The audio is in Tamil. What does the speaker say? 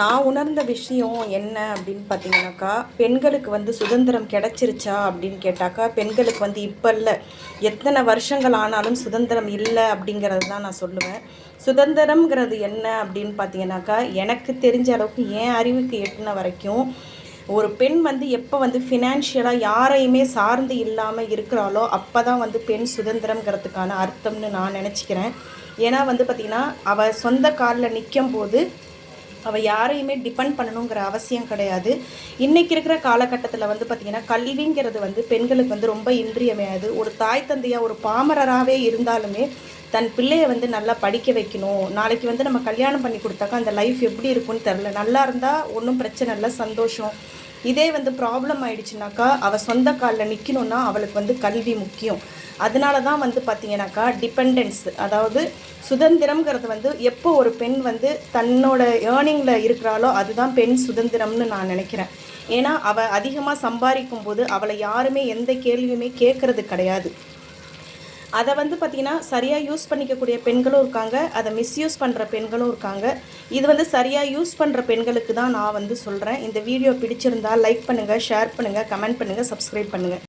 நான் உணர்ந்த விஷயம் என்ன அப்படின்னு பார்த்தீங்கன்னாக்கா பெண்களுக்கு வந்து சுதந்திரம் கிடைச்சிருச்சா அப்படின்னு கேட்டாக்கா பெண்களுக்கு வந்து இப்போ இல்லை. எத்தனை வருஷங்கள் ஆனாலும் சுதந்திரம் இல்லை அப்படிங்கிறது தான் நான் சொல்லுவேன். சுதந்திரம்ங்கிறது என்ன அப்படின்னு பார்த்தீங்கன்னாக்கா எனக்கு தெரிஞ்ச அளவுக்கு என் அறிவுக்கு எட்டின வரைக்கும் ஒரு பெண் வந்து எப்போ வந்து ஃபினான்ஷியலாக யாரையுமே சார்ந்து இல்லாமல் இருக்கிறாளோ அப்போ தான் வந்து பெண் சுதந்திரங்கிறதுக்கான அர்த்தம்னு நான் நினச்சிக்கிறேன். ஏன்னா வந்து பார்த்திங்கன்னா அவள் சொந்த காலில் நிற்கும் போது அவள் யாரையுமே டிபெண்ட் பண்ணணுங்கிற அவசியம் கிடையாது. இன்றைக்கி இருக்கிற காலகட்டத்தில் வந்து பார்த்திங்கன்னா கல்விங்கிறது வந்து பெண்களுக்கு வந்து ரொம்ப இன்றியமையாது. ஒரு தாய் தந்தையாக ஒரு பாமரராகவே இருந்தாலுமே தன் பிள்ளையை வந்து நல்லா படிக்க வைக்கணும். நாளைக்கு வந்து நம்ம கல்யாணம் பண்ணி கொடுத்தாக்கா அந்த லைஃப் எப்படி இருக்கும்னு தெரில நல்லா இருந்தால் ஒன்றும் பிரச்சனை இல்லை சந்தோஷம். இதே வந்து ப்ராப்ளம் ஆயிடுச்சுனாக்கா அவள் சொந்த காலில் நிற்கணுன்னா அவளுக்கு வந்து கல்வி முக்கியம். அதனால தான் வந்து பார்த்தீங்கன்னாக்கா டிபெண்டன்ஸ் அதாவது சுதந்திரம்ங்கிறது வந்து எப்போ ஒரு பெண் வந்து தன்னோட ஏர்னிங்கில் இருக்கிறாளோ அதுதான் பெண் சுதந்திரம்னு நான் நினைக்கிறேன். ஏன்னா அவள் அதிகமாக சம்பாதிக்கும் போது அவளை யாருமே எந்த கேள்வியுமே கேட்கறது கிடையாது. அதை வந்து பார்த்திங்கன்னா சரியாக யூஸ் பண்ணிக்கக்கூடிய பெண்களும் இருக்காங்க. அதை மிஸ்யூஸ் பண்ணுற பெண்களும் இருக்காங்க. இது வந்து சரியாக யூஸ் பண்ணுற பெண்களுக்கு தான் நான் வந்து சொல்கிறேன் இந்த வீடியோ பிடிச்சிருந்தா லைக் பண்ணுங்கள் ஷேர் பண்ணுங்கள் கமெண்ட் பண்ணுங்கள் சப்ஸ்கிரைப் பண்ணுங்கள்